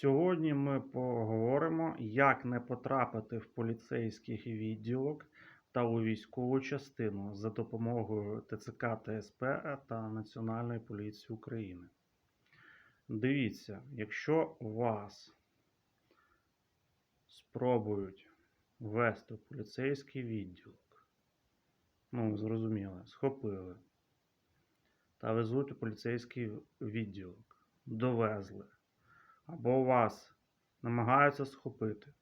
Сьогодні ми поговоримо, як не потрапити в поліцейський відділок та у військову частину за допомогою ТЦК ТСП та Національної поліції України. Дивіться, якщо вас спробують ввести в поліцейський відділок, ну, зрозуміло, схопили та везуть у поліцейський відділок, довезли або вас намагаються схопити.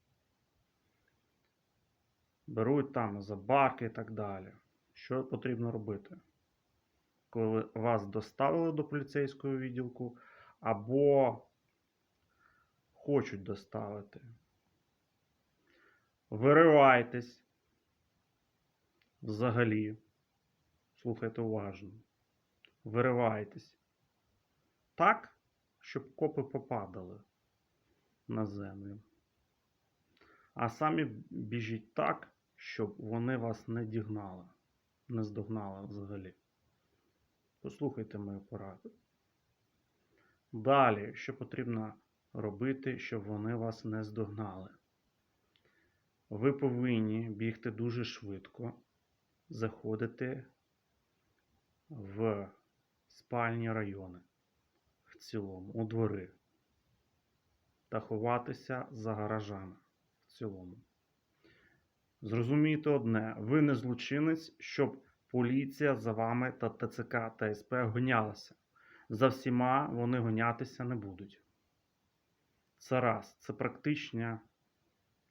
Беруть там за барки і так далі. Що потрібно робити? Коли вас доставили до поліцейського відділку, або хочуть доставити. Виривайтесь взагалі. Слухайте уважно. Виривайтесь. Так, щоб копи попадали на землю. А самі біжіть так, щоб вони вас не дігнали, не здогнали взагалі. Послухайте мою пораду. Далі, що потрібно робити, щоб вони вас не здогнали? Ви повинні бігти дуже швидко, заходити в спальні райони цілому, у двори та ховатися за гаражами в цілому. Зрозумійте одне, ви не злочинець, щоб поліція за вами та ТЦК та СП гонялася. За всіма вони гонятися не будуть. Це раз, це практична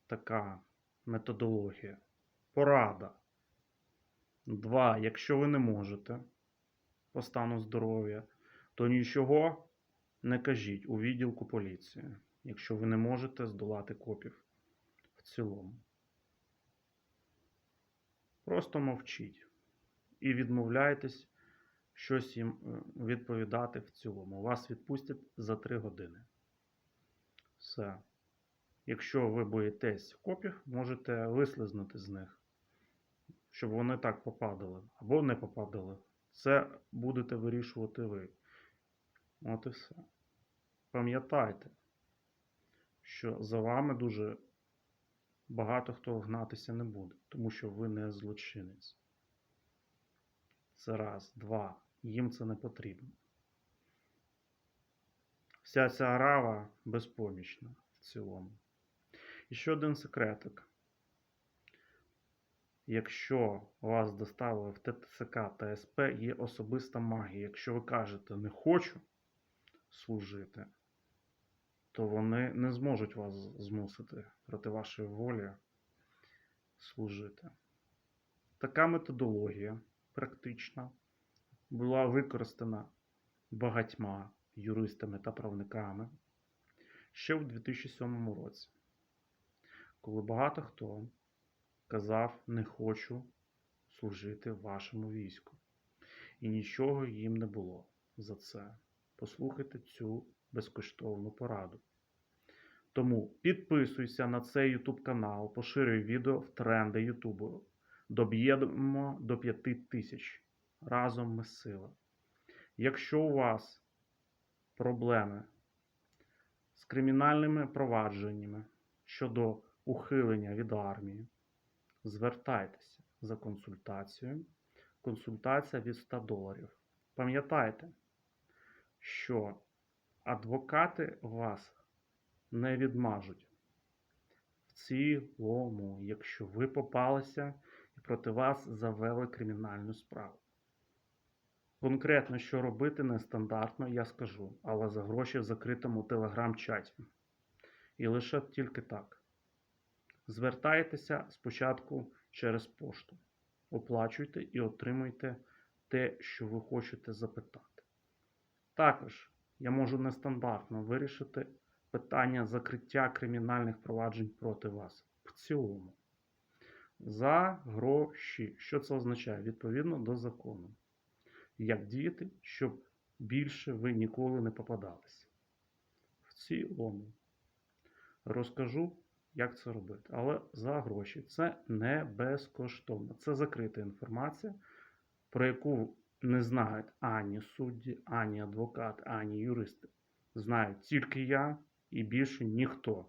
така методологія. Порада. Два. Якщо ви не можете по стану здоров'я, то нічого не кажіть у відділку поліції, якщо ви не можете здолати копів в цілому. Просто мовчіть і відмовляйтесь щось їм е, відповідати в цілому. Вас відпустять за 3 години. Все. Якщо ви боїтесь копів, можете вислизнути з них, щоб вони так попадали або не попадали. Це будете вирішувати ви. От і все. Пам'ятайте, що за вами дуже багато хто гнатися не буде, тому що ви не злочинець. Це раз, два. Їм це не потрібно. Вся ця арава безпомічна в цілому. І ще один секретик. Якщо вас доставили в ТЦК та СП, є особиста магія. Якщо ви кажете не хочу служити, то вони не зможуть вас змусити проти вашої волі служити. Така методологія практична була використана багатьма юристами та правниками ще в 2007 році, коли багато хто казав, не хочу служити вашому війську. І нічого їм не було за це. Послухайте цю безкоштовну пораду. Тому підписуйся на цей YouTube канал, поширюй відео в тренди YouTube. Доб'ємо до 5 тисяч. Разом ми сила. Якщо у вас проблеми з кримінальними провадженнями щодо ухилення від армії, звертайтеся за консультацією. Консультація від 100 доларів. Пам'ятайте, що адвокати вас не відмажуть. В цілому, якщо ви попалися і проти вас завели кримінальну справу. Конкретно, що робити нестандартно, я скажу, але за гроші в закритому телеграм-чаті. І лише тільки так. Звертайтеся спочатку через пошту. Оплачуйте і отримуйте те, що ви хочете запитати. Також я можу нестандартно вирішити питання закриття кримінальних проваджень проти вас в цілому. За гроші. Що це означає? Відповідно до закону. Як діяти, щоб більше ви ніколи не попадалися. В цілому. Розкажу, як це робити. Але за гроші. Це не безкоштовно. Це закрита інформація, про яку не знають ані судді, ані адвокати, ані юристи. Знають тільки я і більше ніхто.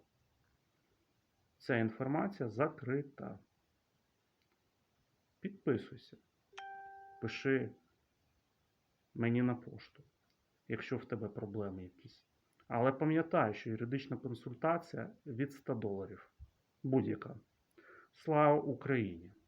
Ця інформація закрита. Підписуйся. Пиши мені на пошту, якщо в тебе проблеми якісь. Але пам'ятай, що юридична консультація від 100 доларів. Будь-яка. Слава Україні!